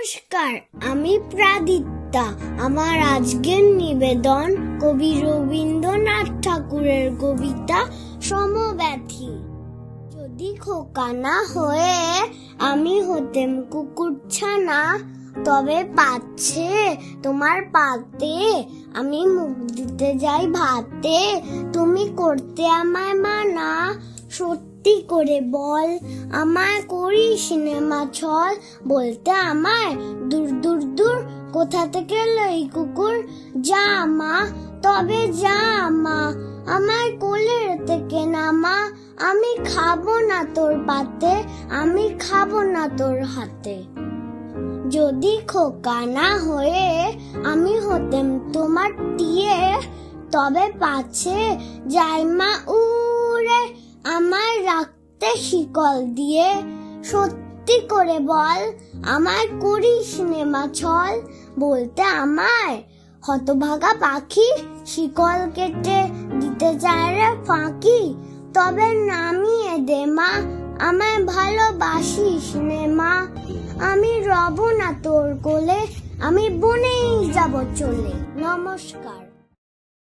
নমস্কার, আমি প্রাদিত্যা। আমার আজকের নিবেদন কবি রবীন্দ্রনাথ ঠাকুরের কবিতা সমব্যথী যদি খোকা না হয়ে আমি হতেম কুকুরছানা, তবে পাচ্ছে তোমার পাতে। আমি মুখ দিতে যাই ভাতে, তুমি করতে আমায় মানা। সত্যি করে বল। আমায় করি সিনেমা ছল বলতে আমায় দূর দূর দূর, কোথা থেকে লই কুকুর? যা মা, তবে যা মা। আমার কোলের থেকে নামা আমি খাব না তোর পাতে, আমি খাব না তোর হাতে। যদি খোকা না হয়ে আমি হতেম তোমার টিয়ে, তবে পাছে যাই মা উড়ে আমায় রাখতে শিকল দিয়ে সত্যি করে বল, আমার করি সিনেমা ছল বলতে আমার। হতভাগা পাখি শিকল কেটে দিতে চায় রে ফাঁকি, তবে নামিয়ে দে মা, আমায় ভালোবাসিস নে মা। আমি রব না তোর কোলে, আমি বনেই যাব চলে। নমস্কার।